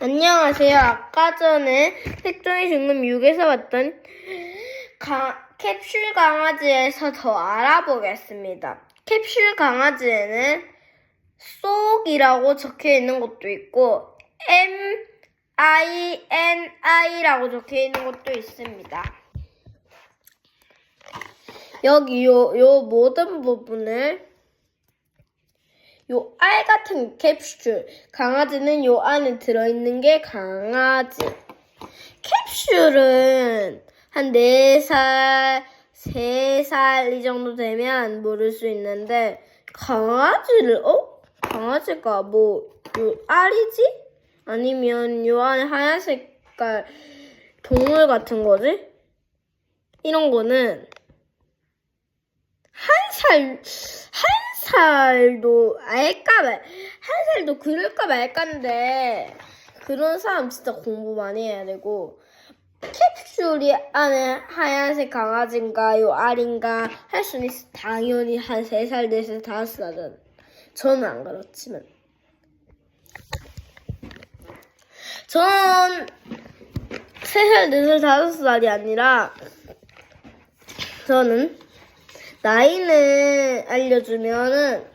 안녕하세요. 아까 전에 색종이 중급 6에서 봤던 가- 캡슐 강아지에서 더 알아보겠습니다. 캡슐 강아지에는 쏙이라고 적혀 있는 것도 있고 M I N I라고 적혀 있는 것도 있습니다. 여기 요, 요 모든 부분을 요 알 같은 캡슐. 강아지는 요 안에 들어있는 게 강아지. 캡슐은 한 4살, 3살 이 정도 되면 모를 수 있는데, 강아지를, 어? 강아지가 뭐, 요 알이지? 아니면 요 안에 하얀 색깔 동물 같은 거지? 이런 거는 한 살, 한 살도 알까 말, 한 살도 그럴까 말까인데, 그런 사람 진짜 공부 많이 해야 되고, 캡슐이 안에 하얀색 강아지인가요, 알인가 할 수는 있어. 당연히 한 3살, 4살, 5살은. 저는 안 그렇지만. 전 3살, 4살, 5살이 아니라, 저는 나이는 알려주면은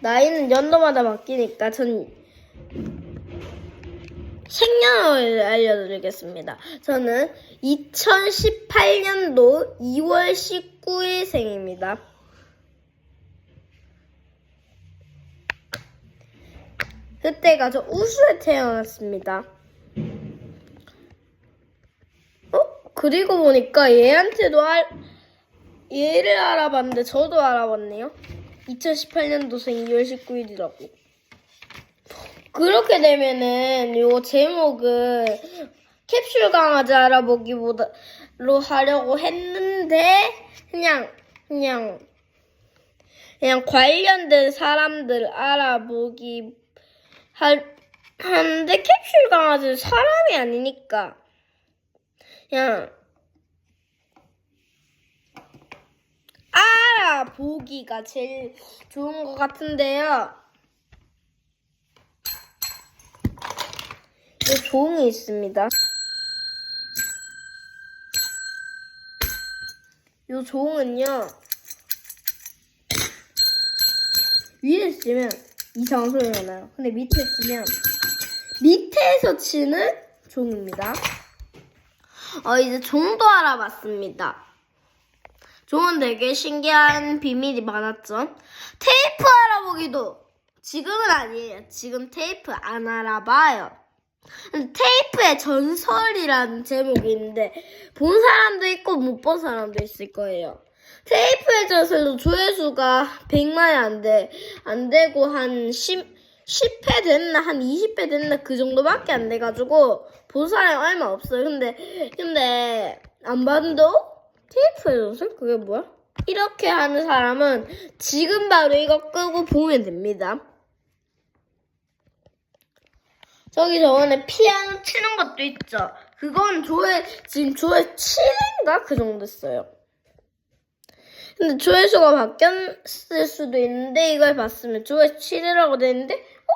나이는 연도마다 바뀌니까 전 생년월일 알려드리겠습니다. 저는 2018년도 2월 19일 생입니다. 그때가 저 우수에 태어났습니다. 어? 그리고 보니까 얘한테도 알, 얘를 알아봤는데 저도 알아봤네요. 2018년도생 2월 19일이라고. 그렇게 되면은 요 제목을 캡슐 강아지 알아보기보다로 하려고 했는데 그냥 그냥 그냥 관련된 사람들 알아보기 할 하는데 캡슐 강아지는 사람이 아니니까 그냥 알아 보기가 제일 좋은 것 같은데요. 이 종이 있습니다. 이 종은요. 위에 쓰면 이상한 소리가 나요. 근데 밑에 쓰면 밑에서 치는 종입니다. 어, 이제 종도 알아봤습니다. 종은 되게 신기한 비밀이 많았죠. 테이프 알아보기도 지금은 아니에요. 지금 테이프 안 알아봐요. 테이프의 전설이라는 제목이 있는데 본 사람도 있고 못 본 사람도 있을 거예요. 테이프의 전설도 조회수가 100만이 안 돼. 안 되고 한 10, 10회 됐나 한 20회 됐나 그 정도밖에 안 돼가지고 본 사람이 얼마 없어요. 근데 근데 안 봐도 테이프의 전설 그게 뭐야? 이렇게 하는 사람은 지금 바로 이거 끄고 보면 됩니다. 저기 저번에 피아노 치는 것도 있죠. 그건 조회, 지금 조회 7인가? 그 정도 됐어요. 근데 조회수가 바뀌었을 수도 있는데, 이걸 봤으면 조회 7이라고 되는데, 어?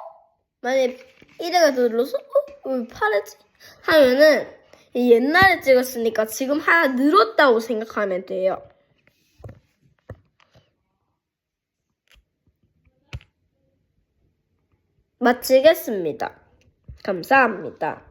만약에 1회가 더 눌러서, 어? 왜 8회지? 하면은, 옛날에 찍었으니까 지금 하나 늘었다고 생각하면 돼요. 마치겠습니다. 감사합니다.